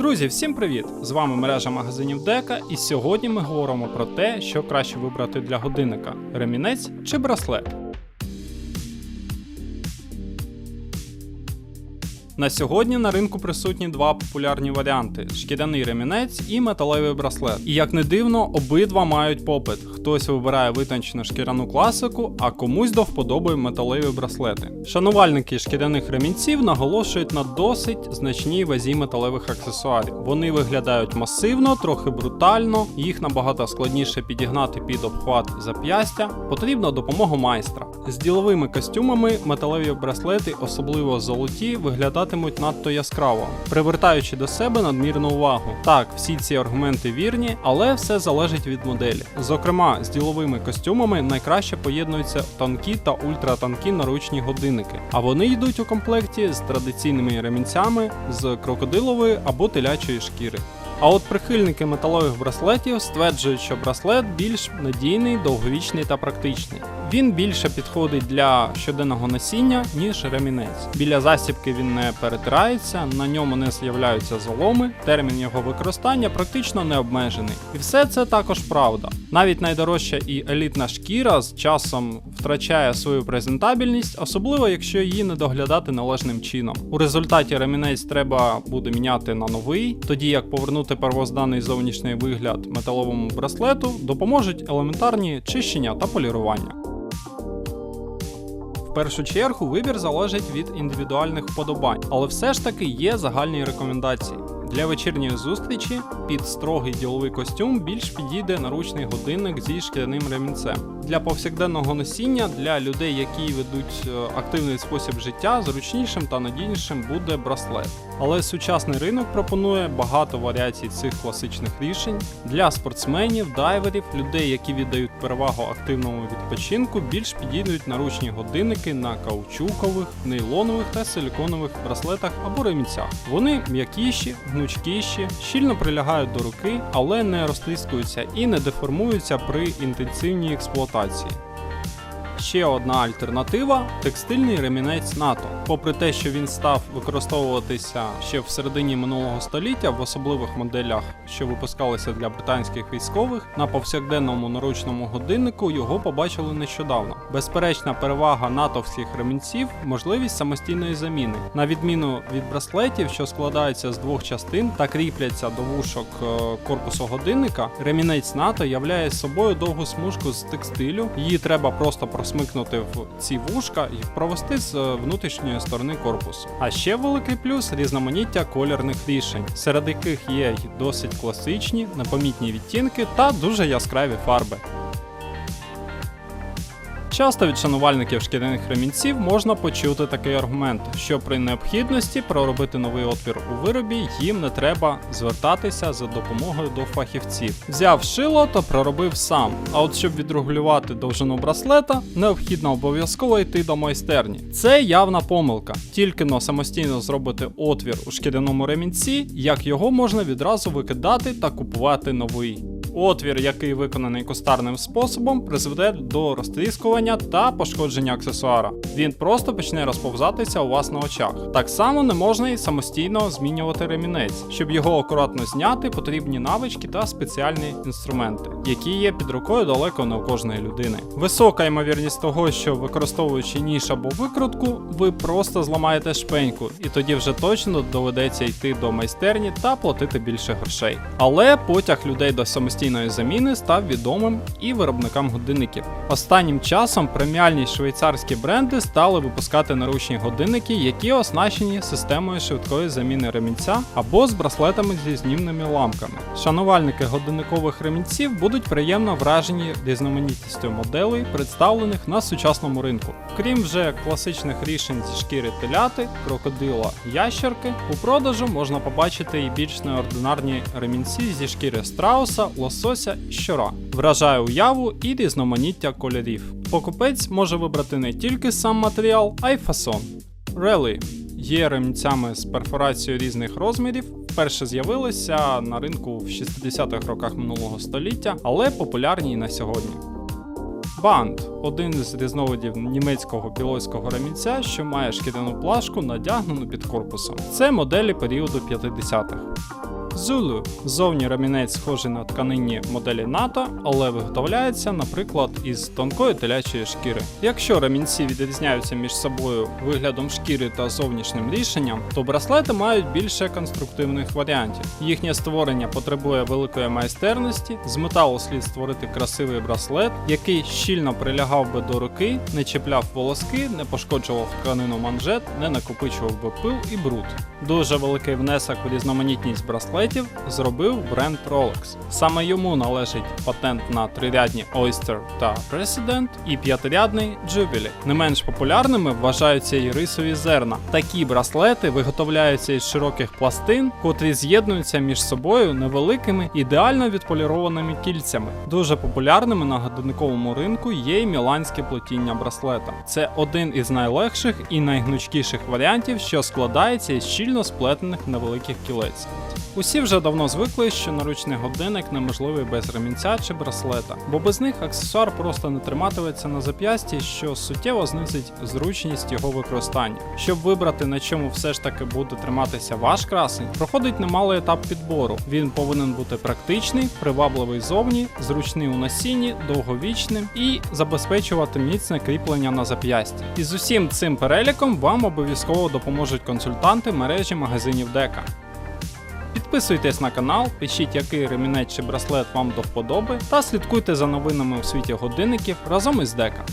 Друзі, всім привіт! З вами мережа магазинів Дека, і сьогодні ми говоримо про те, що краще вибрати для годинника: ремінець чи браслет. На сьогодні на ринку присутні два популярні варіанти: шкіряний ремінець і металевий браслет. І як не дивно, обидва мають попит. Хтось вибирає витончену шкіряну класику, а комусь до вподоби металеві браслети. Шанувальники шкіряних ремінців наголошують на досить значній вазі металевих аксесуарів. Вони виглядають масивно, трохи брутально, їх набагато складніше підігнати під обхват зап'ястя. Потрібна допомога майстра. З діловими костюмами металеві браслети, особливо золоті, виглядатимуть надто яскраво, привертаючи до себе надмірну увагу. Так, всі ці аргументи вірні, але все залежить від моделі. Зокрема, з діловими костюмами найкраще поєднуються тонкі та ультратанкі наручні годинники, а вони йдуть у комплекті з традиційними ремінцями з крокодилової або телячої шкіри. А от прихильники металових браслетів стверджують, що браслет більш надійний, довговічний та практичний. Він більше підходить для щоденного носіння, ніж ремінець. Біля засібки він не перетирається, на ньому не з'являються заломи, термін його використання практично не обмежений. І все це також правда. Навіть найдорожча і елітна шкіра з часом втрачає свою презентабельність, особливо якщо її не доглядати належним чином. У результаті ремінець треба буде міняти на новий, тоді як повернути первозданий зовнішній вигляд металовому браслету допоможуть елементарні чищення та полірування. В першу чергу вибір залежить від індивідуальних вподобань, але все ж таки є загальні рекомендації. Для вечірньої зустрічі під строгий діловий костюм більш підійде наручний годинник зі шкіряним ремінцем. Для повсякденного носіння для людей, які ведуть е, активний спосіб життя, зручнішим та надійнішим буде браслет. Але сучасний ринок пропонує багато варіацій цих класичних рішень для спортсменів, дайверів, людей, які віддають перевагу активному відпочинку, більш підійдуть наручні годинники на каучукових, нейлонових та силіконових браслетах або ремінцях. Вони м'якіші, гнучкіші, щільно прилягають до руки, але не розтискуються і не деформуються при інтенсивній експлуатації ротації. Ще одна альтернатива текстильний ремінець НАТО. Попри те, що він став використовуватися ще в середині минулого століття в особливих моделях, що випускалися для британських військових, на повсякденному наручному годиннику його побачили нещодавно. Безперечна перевага натовських ремінців можливість самостійної заміни. На відміну від браслетів, що складаються з двох частин та кріпляться до вушок е, корпусу годинника, ремінець НАТО являє собою довгу смужку з текстилю. Її треба просто просмикнути в ці вушка і провести з е, внутрішньої сторони корпусу. А ще великий плюс різноманіття кольорних рішень, серед яких є й досить класичні, непомітні відтінки та дуже яскраві фарби. Часто від шанувальників шкіряних ремінців можна почути такий аргумент, що при необхідності проробити новий отвір у виробі їм не треба звертатися за допомогою до фахівців. Взяв шило та проробив сам. А от щоб відрегулювати довжину браслета, необхідно обов'язково йти до майстерні. Це явна помилка. Тільки но самостійно зробити отвір у шкіряному ремінці, як його можна відразу викидати та купувати новий. Отвір, який виконаний кустарним способом, призведе до розтріскування та пошкодження аксесуара. Він просто почне розповзатися у вас на очах. Так само не можна і самостійно змінювати ремінець. Щоб його акуратно зняти, потрібні навички та спеціальні інструменти, які є під рукою далеко не у кожної людини. Висока ймовірність того, що використовуючи ніж або викрутку, ви просто зламаєте шпеньку, і тоді вже точно доведеться йти до майстерні та платити більше грошей. Але потяг людей до самостійної заміни став відомим і виробникам годинників. Останнім часом преміальні швейцарські бренди стали випускати наручні годинники, які оснащені системою швидкої заміни ремінця або з браслетами зі знімними ламками. Шанувальники годинникових ремінців будуть приємно вражені різноманітністю моделей, представлених на сучасному ринку. Крім вже класичних рішень зі шкіри теляти, крокодила, ящерки, у продажу можна побачити і більш неординарні ремінці зі шкіри страуса, лосося і щора. Вражає уяву і різноманіття кольорів. Покупець може вибрати не тільки сам матеріал, а й фасон. Релі є ремінцями з перфорацією різних розмірів. Вперше з'явилися на ринку в 60-х роках минулого століття, але популярні і на сьогодні. Band – один із різновидів німецького пілотського ремінця, що має шкіряну плашку, надягнену під корпусом. Це моделі періоду 50-х. Zulu – зовні ремінець схожий на тканині моделі НАТО, але виготовляється, наприклад, із тонкої телячої шкіри. Якщо ремінці відрізняються між собою виглядом шкіри та зовнішнім рішенням, то браслети мають більше конструктивних варіантів. Їхнє створення потребує великої майстерності, з металу слід створити красивий браслет, який щільно прилягав би до руки, не чіпляв волоски, не пошкоджував тканину манжет, не накопичував би пил і бруд. Дуже великий внесок в різноманітність браслетів зробив бренд Rolex. Саме йому належить патент на трирядні Oyster та President і п'ятирядний Jubilee. Не менш популярними вважаються і рисові зерна. Такі браслети виготовляються із широких пластин, котрі з'єднуються між собою невеликими ідеально відполірованими кільцями. Дуже популярними на годинниковому ринку є й міланське плетіння браслета. Це один із найлегших і найгнучкіших варіантів, що складається із щільно сплетених невеликих кілець. Усі вже давно звикли, що наручний годинник неможливий без ремінця чи браслета, бо без них аксесуар просто не триматиметься на зап'ясті, що суттєво знизить зручність його використання. Щоб вибрати на чому все ж таки буде триматися ваш красень, проходить немалий етап підбору. Він повинен бути практичний, привабливий зовні, зручний у носінні, довговічним і забезпечувати міцне кріплення на зап'ясті. І з усім цим переліком вам обов'язково допоможуть консультанти мережі магазинів Дека. Підписуйтесь на канал, пишіть, який ремінець чи браслет вам до вподоби, та слідкуйте за новинами у світі годинників разом із Дека.